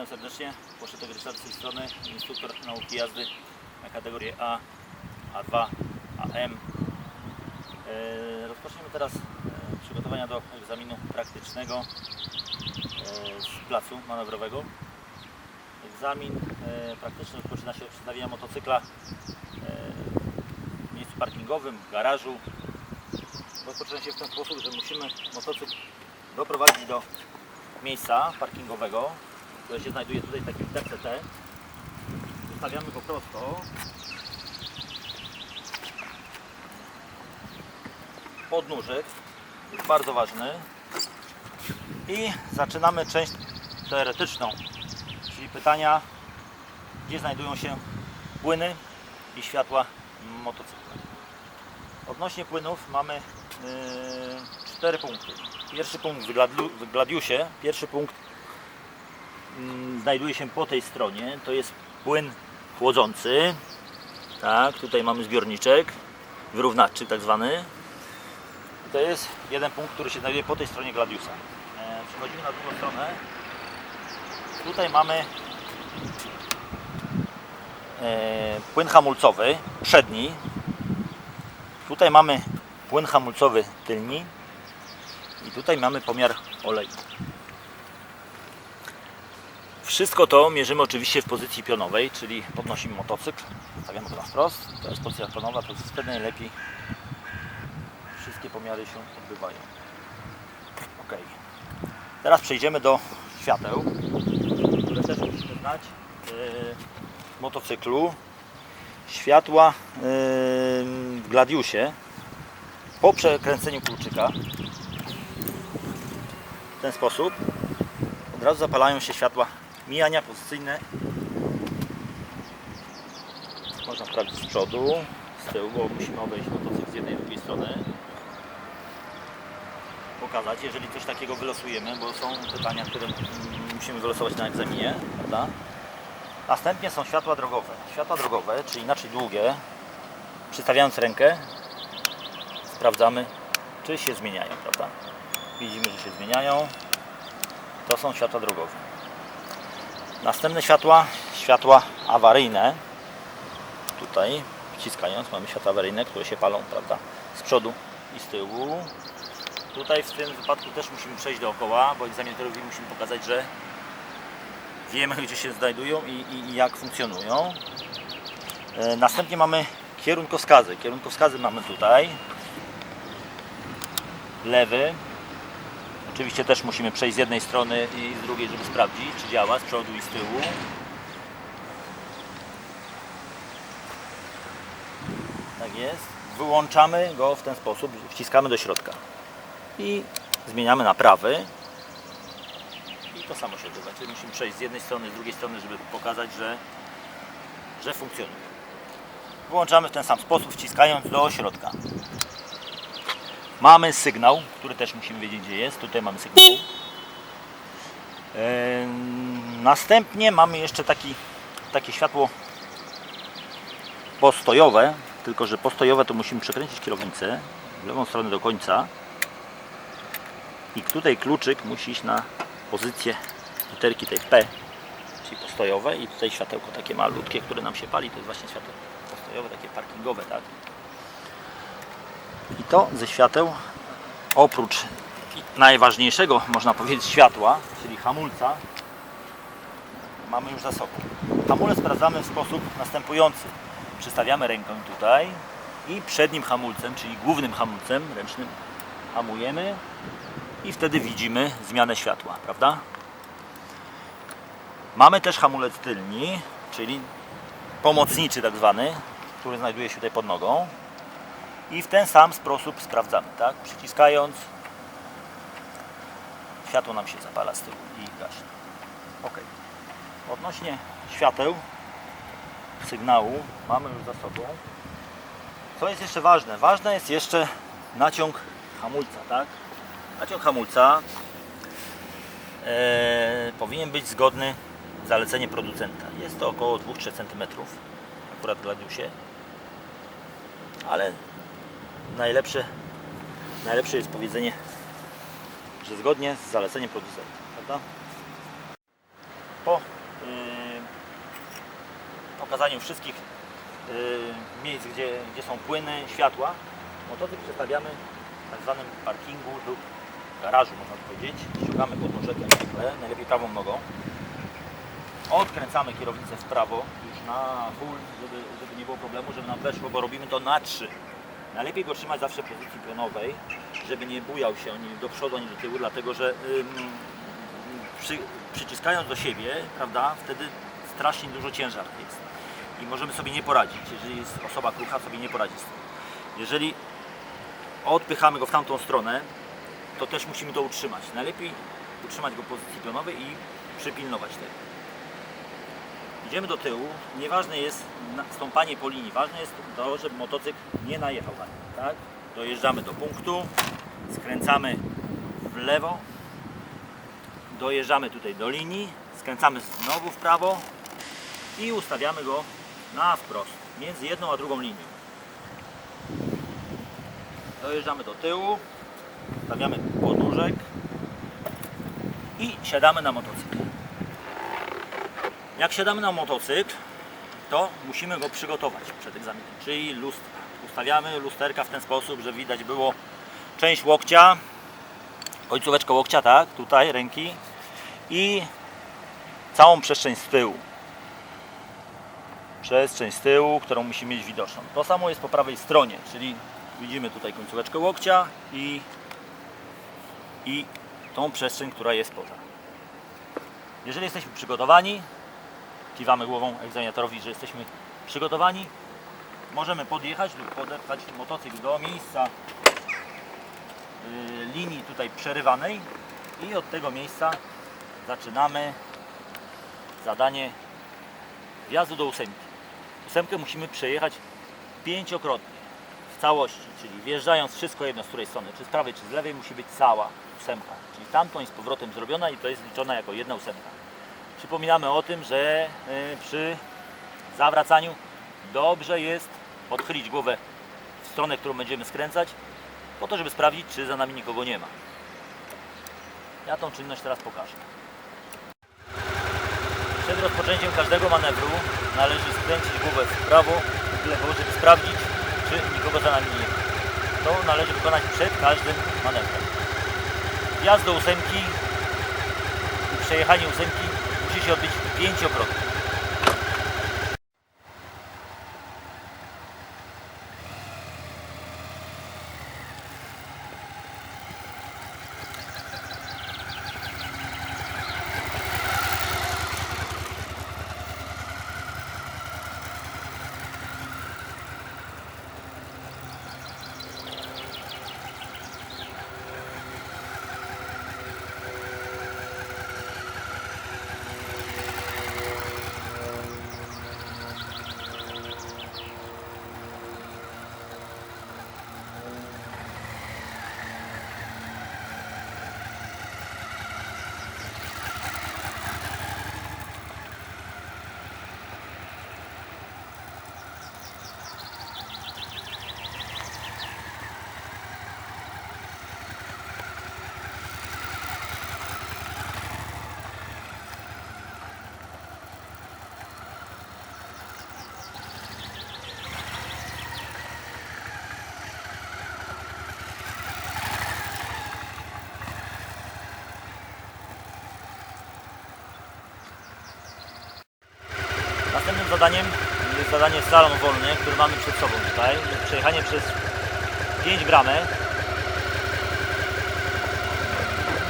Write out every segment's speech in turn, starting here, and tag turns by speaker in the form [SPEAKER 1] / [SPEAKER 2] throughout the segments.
[SPEAKER 1] Witam serdecznie. Poszedł Ryszard z tej strony, instruktor nauki jazdy na kategorię A, A2, AM. E, Rozpoczniemy teraz e, przygotowania do egzaminu praktycznego e, z placu manewrowego. Egzamin praktyczny rozpoczyna się od przedstawienia motocykla w miejscu parkingowym, w garażu. Rozpoczyna się w ten sposób, że musimy motocykl doprowadzić do miejsca parkingowego, które się znajduje tutaj w takim TCT. Zostawiamy go prosto. Podnóżek bardzo ważny. I zaczynamy część teoretyczną, czyli pytania, gdzie znajdują się płyny i światła motocykla. Odnośnie płynów mamy yy, cztery punkty. Pierwszy punkt w Gladiu- w Gladiusie, pierwszy punkt znajduje się po tej stronie. To jest płyn chłodzący. Tak, tutaj mamy zbiorniczek wyrównawczy tak zwany. To jest jeden punkt, który się znajduje po tej stronie Gladiusa. E, Przechodzimy na drugą stronę. Tutaj mamy e, płyn hamulcowy przedni. Tutaj mamy płyn hamulcowy tylni. I tutaj mamy pomiar oleju. Wszystko to mierzymy oczywiście w pozycji pionowej, czyli podnosimy motocykl, stawiamy go na wprost. To jest pozycja pionowa, to wtedy najlepiej wszystkie pomiary się odbywają. Ok. Teraz przejdziemy do świateł, które też musimy znać yy, w motocyklu. Światła yy, w Gladiusie po przekręceniu kluczyka w ten sposób od razu zapalają się światła mijania pozycyjne. Można sprawdzić z przodu, z tyłu, bo musimy obejść motocykl z jednej i drugiej strony. Pokazać, jeżeli coś takiego wylosujemy, bo są pytania, które musimy wylosować na egzaminie, prawda? Następnie są światła drogowe. Światła drogowe, czyli inaczej długie, przystawiając rękę, sprawdzamy, czy się zmieniają, prawda? Widzimy, że się zmieniają. To są światła drogowe. Następne światła, światła awaryjne. Tutaj wciskając mamy światła awaryjne, które się palą, prawda? Z przodu i z tyłu. Tutaj w tym wypadku też musimy przejść dookoła, bo egzaminatorowi musimy pokazać, że wiemy gdzie się znajdują i, i, i jak funkcjonują. E, Następnie mamy kierunkowskazy. Kierunkowskazy mamy tutaj. Lewy, Oczywiście też musimy przejść z jednej strony i z drugiej, żeby sprawdzić, czy działa z przodu i z tyłu. Tak jest. Wyłączamy go w ten sposób, wciskamy do środka. I zmieniamy na prawy. I to samo się odbywa. Czyli musimy przejść z jednej strony, z drugiej strony, żeby pokazać, że, że funkcjonuje. Wyłączamy w ten sam sposób, wciskając do środka. Mamy sygnał, który też musimy wiedzieć gdzie jest. Tutaj mamy sygnał. Następnie mamy jeszcze taki, takie światło postojowe, tylko że postojowe to musimy przekręcić kierownicę w lewą stronę do końca i tutaj kluczyk musi iść na pozycję literki tej P, czyli postojowe i tutaj światełko takie malutkie, które nam się pali, to jest właśnie światło postojowe, takie parkingowe, tak? I to ze świateł, oprócz najważniejszego, można powiedzieć, światła, czyli hamulca, mamy już za sobą. Hamulec sprawdzamy w sposób następujący. Przystawiamy rękę tutaj i przednim hamulcem, czyli głównym hamulcem ręcznym hamujemy i wtedy widzimy zmianę światła, prawda? Mamy też hamulec tylni, czyli pomocniczy tak zwany, który znajduje się tutaj pod nogą i w ten sam sposób sprawdzamy, tak? Przyciskając światło nam się zapala z tyłu i gaśnie. Ok. Odnośnie świateł, sygnału mamy już za sobą. Co jest jeszcze ważne? Ważne jest jeszcze naciąg hamulca, tak? Naciąg hamulca e, powinien być zgodny z zaleceniem producenta. Jest to około 2-3 cm akurat w Gladiusie. Ale najlepsze, najlepsze jest powiedzenie, że zgodnie z zaleceniem producenta, prawda? po yy, pokazaniu wszystkich yy, miejsc, gdzie, gdzie są płyny, światła, motocykl przestawiamy w tak zwanym parkingu lub garażu, można powiedzieć. Ściągamy podnóżek jak najlepiej prawą nogą. Odkręcamy kierownicę w prawo, już na full, żeby, żeby nie było problemu, żeby nam weszło, bo robimy to na 3. Najlepiej go trzymać zawsze w pozycji pionowej, żeby nie bujał się ani do przodu, ani do tyłu, dlatego że ym, przy, przyciskając do siebie, prawda, wtedy strasznie dużo ciężar jest i możemy sobie nie poradzić, jeżeli jest osoba krucha, sobie nie poradzi z tym. Jeżeli odpychamy go w tamtą stronę, to też musimy to utrzymać. Najlepiej utrzymać go w pozycji pionowej i przypilnować tego. Idziemy do tyłu. Nieważne jest stąpanie po linii. Ważne jest to, żeby motocykl nie najechał na nim. Tak? Dojeżdżamy do punktu, skręcamy w lewo, dojeżdżamy tutaj do linii, skręcamy znowu w prawo i ustawiamy go na wprost, między jedną a drugą linią. Dojeżdżamy do tyłu, stawiamy podnóżek i siadamy na motocykl. Jak siadamy na motocykl, to musimy go przygotować przed egzaminem, czyli lustra. Ustawiamy lusterka w ten sposób, że widać było część łokcia, końcóweczkę łokcia, tak, tutaj ręki i całą przestrzeń z tyłu. Przestrzeń z tyłu, którą musimy mieć widoczną. To samo jest po prawej stronie, czyli widzimy tutaj końcóweczkę łokcia i, i tą przestrzeń, która jest poza. Jeżeli jesteśmy przygotowani, kiwamy głową egzaminatorowi, że jesteśmy przygotowani, możemy podjechać lub podepchać motocykl do miejsca y, linii tutaj przerywanej i od tego miejsca zaczynamy zadanie wjazdu do ósemki. Ósemkę musimy przejechać pięciokrotnie w całości, czyli wjeżdżając wszystko jedno z której strony, czy z prawej, czy z lewej musi być cała ósemka, czyli tamtą i z powrotem zrobiona i to jest liczona jako jedna ósemka. Przypominamy o tym, że y, przy zawracaniu dobrze jest odchylić głowę w stronę, którą będziemy skręcać, po to, żeby sprawdzić, czy za nami nikogo nie ma. Ja tą czynność teraz pokażę. Przed rozpoczęciem każdego manewru należy skręcić głowę w prawo w lewo, żeby sprawdzić, czy nikogo za nami nie ma. To należy wykonać przed każdym manewrem. Wjazd do ósemki i przejechanie ósemki musi się pięciokrotnie. Następnym zadaniem jest zadanie slalom wolny, który mamy przed sobą tutaj. Przejechanie przez 5 bramek.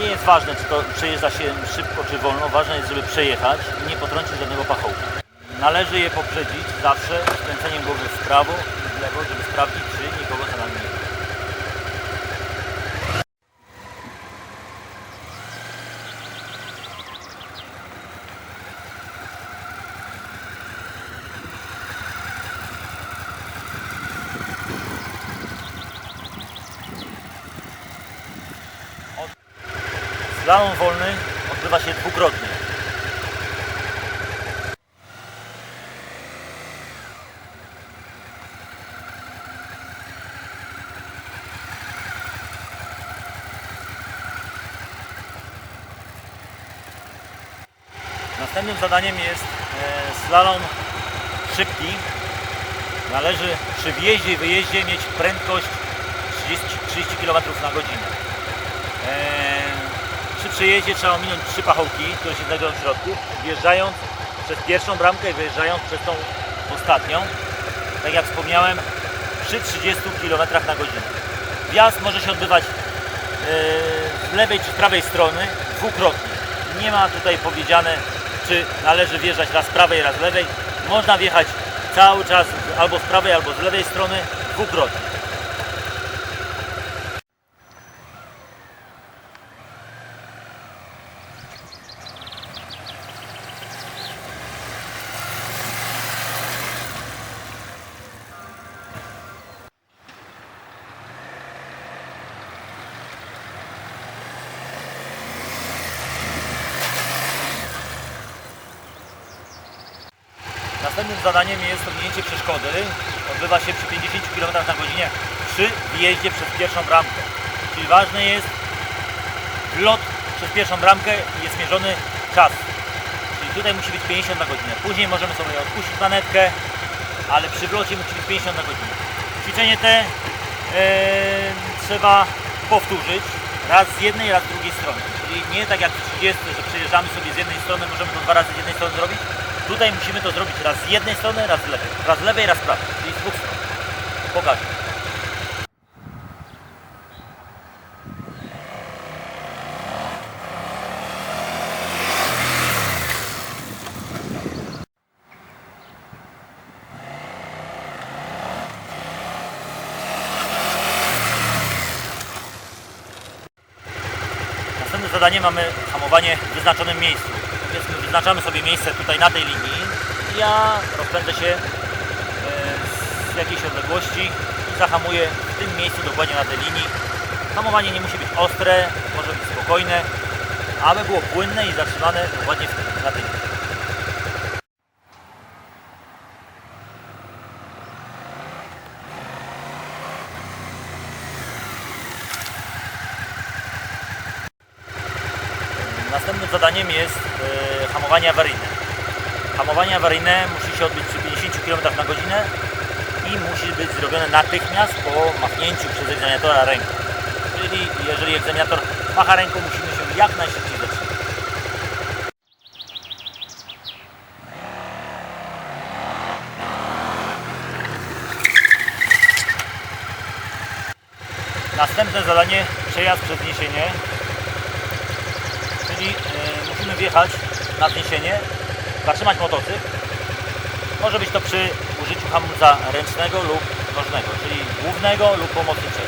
[SPEAKER 1] Nie jest ważne, czy to przejeżdża się szybko czy wolno. Ważne jest, żeby przejechać i nie potrącić żadnego pachołka. Należy je poprzedzić zawsze skręceniem głowy w prawo i w lewo, żeby sprawdzić, czy nikogo za nami nie ma. Slalom wolny odbywa się dwukrotnie. Następnym zadaniem jest e, slalom szybki. Należy przy wjeździe i wyjeździe mieć prędkość 30, 30 km na godzinę. Przejeździe trzeba ominąć trzy pachołki, które się znajdują w środku, wjeżdżając przez pierwszą bramkę i wyjeżdżając przez tą ostatnią. Tak jak wspomniałem, przy 30 km na godzinę. Wjazd może się odbywać e, z lewej czy prawej strony dwukrotnie. Nie ma tutaj powiedziane, czy należy wjeżdżać raz z prawej, raz z lewej. Można wjechać cały czas albo z prawej, albo z lewej strony dwukrotnie. Następnym zadaniem jest ominięcie przeszkody. Odbywa się przy 50 km na godzinę przy wjeździe przez pierwszą bramkę. Czyli ważny jest wlot przez pierwszą bramkę i jest mierzony czas. Czyli tutaj musi być 50 na godzinę. Później możemy sobie odpuścić manetkę, ale przy wlocie musi być 50 na godzinę. Ćwiczenie te e, trzeba powtórzyć raz z jednej, raz z drugiej strony. Czyli nie tak jak w 30, że przejeżdżamy sobie z jednej strony, możemy to dwa razy z jednej strony zrobić. Tutaj musimy to zrobić raz z jednej strony, raz z lewej. Raz z lewej, raz z prawej. Czyli z dwóch stron. Pokażę. Następne zadanie mamy hamowanie w wyznaczonym miejscu. Powiedzmy, wyznaczamy sobie miejsce tutaj na tej linii. Ja rozpędzę się e, z jakiejś odległości i zahamuję w tym miejscu dokładnie na tej linii. Hamowanie nie musi być ostre, może być spokojne, aby było płynne i zatrzymane dokładnie na tej linii. Następnym zadaniem jest e, hamowanie awaryjne. Hamowanie awaryjne musi się odbyć przy 50 km na godzinę i musi być zrobione natychmiast po machnięciu przez egzaminatora ręką. Czyli jeżeli egzaminator macha ręką, musimy się jak najszybciej zatrzymać. Następne zadanie przejazd przez e, musimy wjechać na zniesienie, zatrzymać motocykl. Może być to przy użyciu hamulca ręcznego lub nożnego, czyli głównego lub pomocniczego.